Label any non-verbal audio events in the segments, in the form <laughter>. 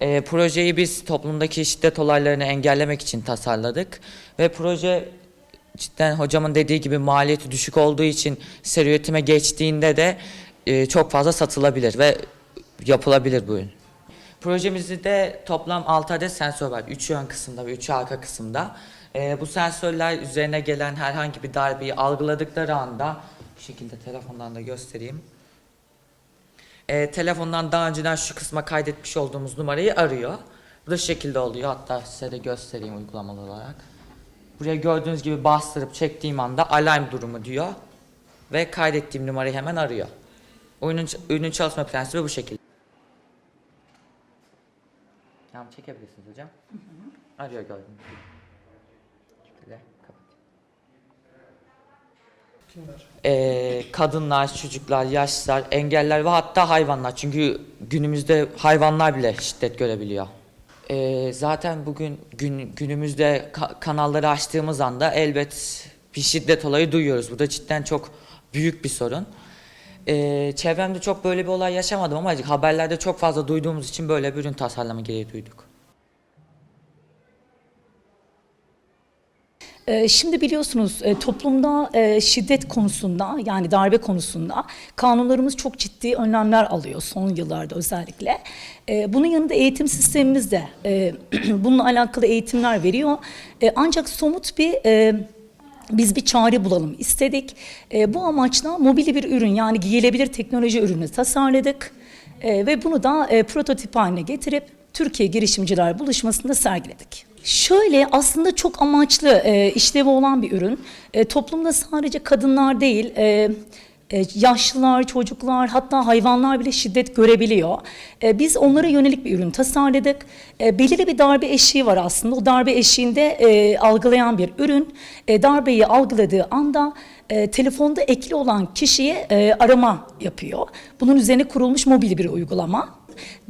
E, projeyi biz toplumdaki şiddet olaylarını engellemek için tasarladık ve proje cidden hocamın dediği gibi maliyeti düşük olduğu için seri üretime geçtiğinde de e, çok fazla satılabilir ve yapılabilir bu ürün. Projemizde de toplam 6 adet sensör var. 3'ü ön kısımda ve 3'ü arka kısımda. Ee, bu sensörler üzerine gelen herhangi bir darbeyi algıladıkları anda bu şekilde telefondan da göstereyim. Ee, telefondan daha önceden şu kısma kaydetmiş olduğumuz numarayı arıyor. Bu da şu şekilde oluyor. Hatta size de göstereyim uygulamalı olarak. Buraya gördüğünüz gibi bastırıp çektiğim anda alarm durumu diyor. Ve kaydettiğim numarayı hemen arıyor. Oyunun, ürünün çalışma prensibi bu şekilde. Tamam çekebilirsiniz hocam. Arıyor gördüğünüz gibi. Şöyle. Ee, kadınlar, çocuklar, yaşlılar, engeller ve hatta hayvanlar. Çünkü günümüzde hayvanlar bile şiddet görebiliyor. Ee, zaten bugün gün, günümüzde ka- kanalları açtığımız anda elbet bir şiddet olayı duyuyoruz. Bu da cidden çok büyük bir sorun. Ee, çevremde çok böyle bir olay yaşamadım ama haberlerde çok fazla duyduğumuz için böyle bir ürün tasarlama gereği duyduk. Şimdi biliyorsunuz e, toplumda e, şiddet konusunda yani darbe konusunda kanunlarımız çok ciddi önlemler alıyor son yıllarda özellikle. E, Bunun yanında eğitim sistemimiz de e, <clears throat> bununla alakalı eğitimler veriyor. Ancak somut bir biz bir çare bulalım istedik. Bu amaçla mobil bir ürün yani giyilebilir teknoloji ürünü tasarladık. Ve bunu da prototip haline getirip Türkiye Girişimciler Buluşması'nda sergiledik. Şöyle aslında çok amaçlı e, işlevi olan bir ürün. E, toplumda sadece kadınlar değil, e, e, yaşlılar, çocuklar hatta hayvanlar bile şiddet görebiliyor. E, biz onlara yönelik bir ürün tasarladık. E, belirli bir darbe eşiği var aslında. O darbe eşiğinde e, algılayan bir ürün. E, darbeyi algıladığı anda e, telefonda ekli olan kişiye e, arama yapıyor. Bunun üzerine kurulmuş mobil bir uygulama.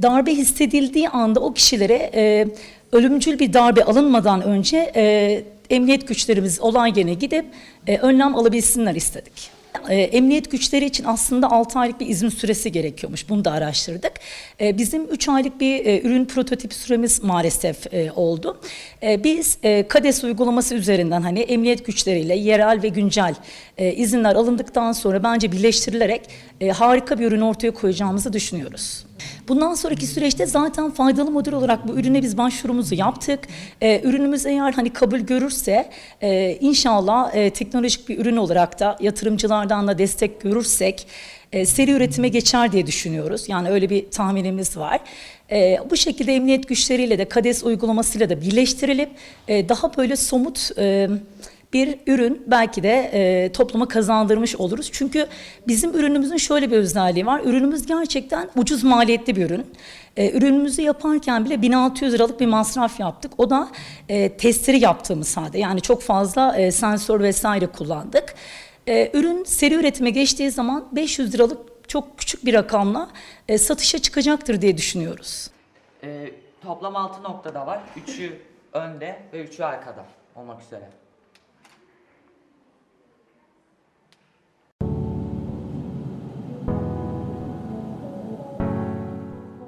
Darbe hissedildiği anda o kişilere e, ölümcül bir darbe alınmadan önce e, emniyet güçlerimiz olay yerine gidip e, önlem alabilsinler istedik. E, Emniyet güçleri için aslında 6 aylık bir izin süresi gerekiyormuş. Bunu da araştırdık. E, Bizim 3 aylık bir e, ürün prototip süremiz maalesef e, oldu. E, Biz e, KADES uygulaması üzerinden hani emniyet güçleriyle yerel ve güncel e, izinler alındıktan sonra bence birleştirilerek e, harika bir ürün ortaya koyacağımızı düşünüyoruz. Bundan sonraki süreçte zaten faydalı model olarak bu ürüne biz başvurumuzu yaptık. Ee, ürünümüz eğer hani kabul görürse e, inşallah e, teknolojik bir ürün olarak da yatırımcılardan da destek görürsek e, seri üretime geçer diye düşünüyoruz. Yani öyle bir tahminimiz var. E, bu şekilde emniyet güçleriyle de KADES uygulamasıyla da birleştirilip e, daha böyle somut e, bir ürün belki de e, topluma kazandırmış oluruz. Çünkü bizim ürünümüzün şöyle bir özelliği var. Ürünümüz gerçekten ucuz maliyetli bir ürün. E, ürünümüzü yaparken bile 1600 liralık bir masraf yaptık. O da e, testleri yaptığımız halde. Yani çok fazla e, sensör vesaire kullandık. E, ürün seri üretime geçtiği zaman 500 liralık çok küçük bir rakamla e, satışa çıkacaktır diye düşünüyoruz. Ee, toplam 6 noktada var. 3'ü önde ve 3'ü arkada olmak üzere.